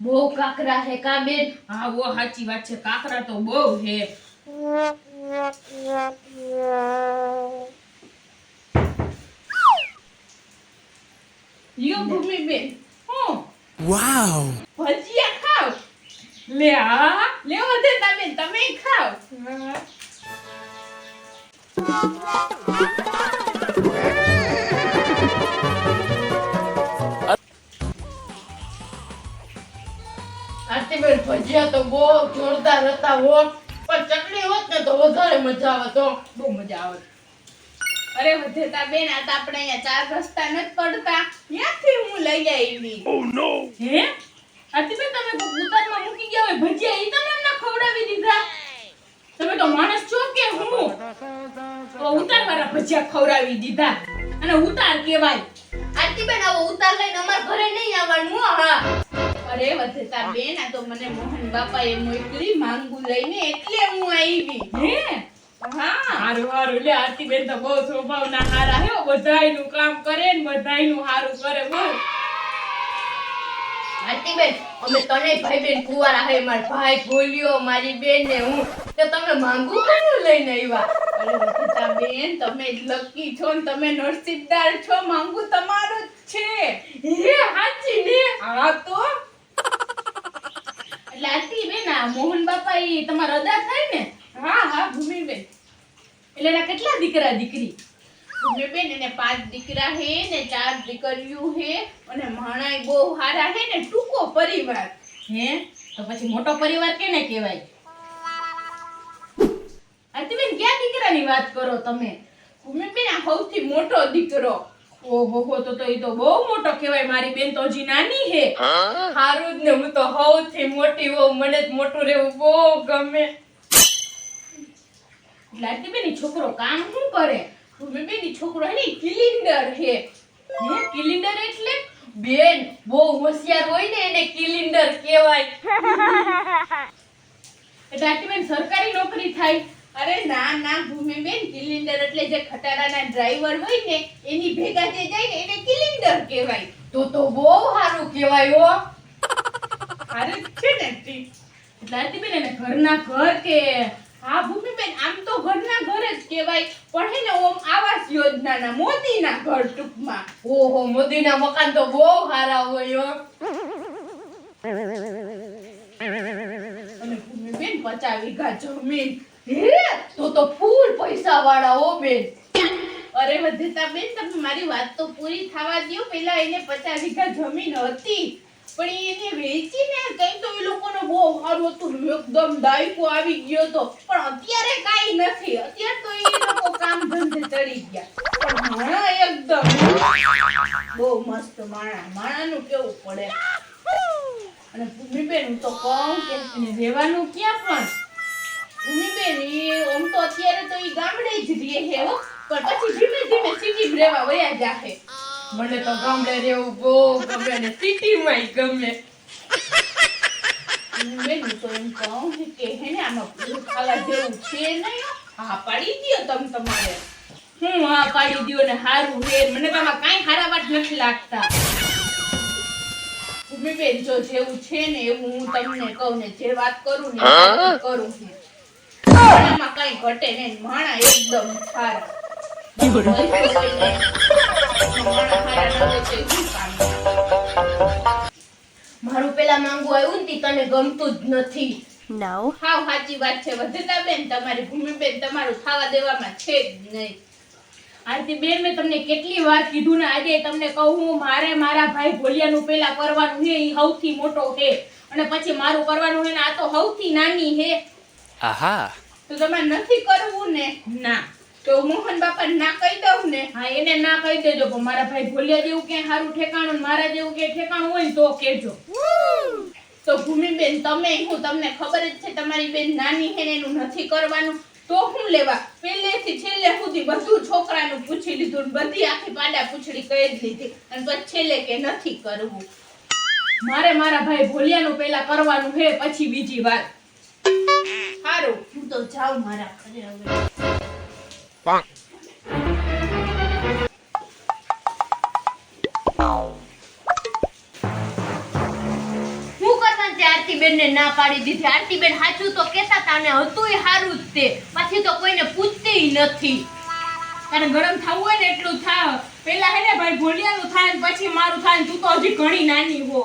બહુ કાકરા હે કા બેન? હા વો સાચી વાત છે. કાકરા તો બહુ હે લ્યો ભૂમિબેન હું વાવ. ભજીયા ખાવ. લે હા. લેવો વધે તમે તમે ખાવ. આરતીબેન ભજીયા તો બહુ જોરદાર હતા હો પણ ચટણી હોત ને તો વધારે મજા આવે તો બહુ મજા આવે. અરે વધેતા બેન આ તો આપણે અહીંયા ચાર રસ્તા નથી પડતા. ક્યાંથી હું લઈ આવી ઓ નો હે? આરતીબેન તમે ઉતારમાં મૂકી ગયા હોય ભજીયા એ તમે એમને ખવડાવી દીધા? તમે તો માણસ છો કે હું? તો ઉતાર મારા ભજીયા ખવડાવી દીધા. અને ઉતાર કહેવાય. આરતીબેન આવો ઉતાર લઈને અમાર ઘરે નહીં આવવાનું. અરે વધેતા બેન આ તો મને મોહન બાપાએ મોકલી માંગુ લઈને એટલે હું આવી. હે? હારું હારું. લે આરતી બેન તો બહુ સ્વભાવના હારા. હે બધાયનું કામ કરે ને બધાયનું હારું કરે બોલ. આરતીબેન અમે તને ભાઈ બેન કુવારા હે માર ભાઈ ભોલ્યો મારી બેન ને હું. તો તમે માંગુ કોનું લઈને આવ્યા? અરે બેન તમે લકી છો ને તમે નરસિદ્ધાર છો માંગુ તમારું જ છે. હે હાચી ને? હા તો એટલે આ મોહન બાપા એ તમારા અદા થાય ને? હા હા ભૂમિબેન. એટલે એના કેટલા દીકરા દીકરી? ભૂમિબેન એને પાંચ દીકરા હે ને ચાર દીકરીઓ હે અને માણાય બહુ હારા હે ને ટૂંકો પરિવાર. હે? તો પછી મોટો પરિવાર કેને કહેવાય? આરતીબેન ક્યાં દીકરાની વાત કરો તમે? ભૂમિબેન આ સૌથી મોટો દીકરો. ઓહો તો તો એ તો બહુ મોટો કહેવાય મારી બેન તો હજી નાની હે. હારું જ ને હું તો સૌથી મોટી હોઉં મને જ મોટું રહેવું બહુ ગમે. લાટીબેન ઈ છોકરો કામ શું કરે? ભૂમિબેન ઈ છોકરો હે ને કિલિન્ડર હે. હે કિલિન્ડર એટલે? બેન બહુ હોશિયાર હોય ને એને કિલિન્ડર કહેવાય. એટલે આટીબેન સરકારી નોકરી થાય. અરે ના ના ભૂમિબેન કિલિન્ડર એટલે જે ખટારાના ડ્રાઈવર હોય ને, એની ભેગા જે જાય ને, એને કિલિન્ડર કહેવાય. તો તો બહુ સારું કહેવાય હો. અરે છે ને તી. એને ઘરના ઘર કે હા ભૂમિબેન આમ તો ઘરના ઘર જ કહેવાય. પણ હે ને, ઓમ આવાસ યોજનાના, મોદીના ઘર ટૂંકમાં. ઓહો, મોદીના મકાન તો બહુ સારા હોય હો. અને ભૂમિબેન પચાસ વીઘા જમીન હે, તો તો ફૂલ પૈસા વાળા હો બેન અરે વધતા બેન તમે મારી વાત તો પૂરી થવા દો પેલા એને પચાસ વીઘા જમીન હતી, પણ એને વેચીને કઈ તો એ લોકોનો બહુ સારું હતું. એકદમ દાયકો આવી ગયો તો પણ અત્યારે કાઈ નથી. અત્યારે તો એ લોકો કામ ધંધે ચડી ગયા. પણ માણા એકદમ. બહુ મસ્ત માણા. માણાનું કેવું પડે? અને ભૂમિબેન, હું તો કહું કે રહેવાનું ક્યાં પણ? ભૂમિબેન ઈ આમ તો અત્યારે તો ઈ ગામડે જ રહે છે હો. પણ પછી ધીમે ધીમે સિટી રહેવા વયા જાહે. મને તો ગામડે રહેવું બહુ ગમે ને સિટીમાં ગમે. ભૂમિબેન તો એમ કહું કે હે ને આમાં પૂરું જેવું છે નહીં હા. પાડી દ્યો તમ તમારે. હું હા પાડી દ્યો ને હારું હે. મને તો આમાં કાંઈ હારા વાત નથી લાગતા. ભૂમિબેન જો જેવું છે ને એવું હું તમને કહું ને જે વાત કરું ને કરું છું. માણામાં કાંઈ ઘટે નહીં માણા એકદમ સારા? મારું પેલા માંગુ આવ્યું ને તને ગમતું જ નથી No. હાવ સાચી વાત છે વધતા બેન તમારી ભૂમિબેન તમારું ખાવા દેવામાં છે જ નહીં આરતી બેન મેં તમને કેટલી વાર કીધું ને આજે તમને કહું હું મારે મારા ભાઈ ભોલિયાનું પેલા કરવાનું છે એ સૌથી મોટો છે અને પછી મારું કરવાનું છે ને આ તો સૌથી નાની છે Aha! તો તમારે નથી કરવું ને? ના. તો મોહન બાપા ના કહી દઉં ને? હા એને ના કહી દેજો પણ મારા ભાઈ ભોલિયા જેવું કે સારું ઠેકાણું મારા જેવું કે ઠેકાણું હોય ને તો કેજો તો ભૂમિબેન તમે હું તમને ખબર જ છે તમારી બેન નાની છે એનું નથી કરવાનું. તો હું લેવા? પહેલેથી છેલ્લે સુધી બધું છોકરાનું પૂછી લીધું બધી આખી પાડા પૂછડી કહી જ લીધી. અને પછી છેલ્લે કે નથી કરવું. મારે મારા ભાઈ ભોલિયાનું પહેલા કરવાનું છે પછી બીજી વાત. સારું હું તો જાઉં મારા ઘરે હવે. પાંખ ના પાડી દીધી? આરતીબેન સાચું તો કહેતા હતા અને હતુંય સારું જ તે. પાછી તો કોઈને પૂછતી નથી. તારે ગરમ થવું હોય ને એટલું થાવ પેલા હે ને ભાઈ ભોલિયાનું થાય ને પછી મારું થાય ને તું તો હજી ઘણી નાની હો.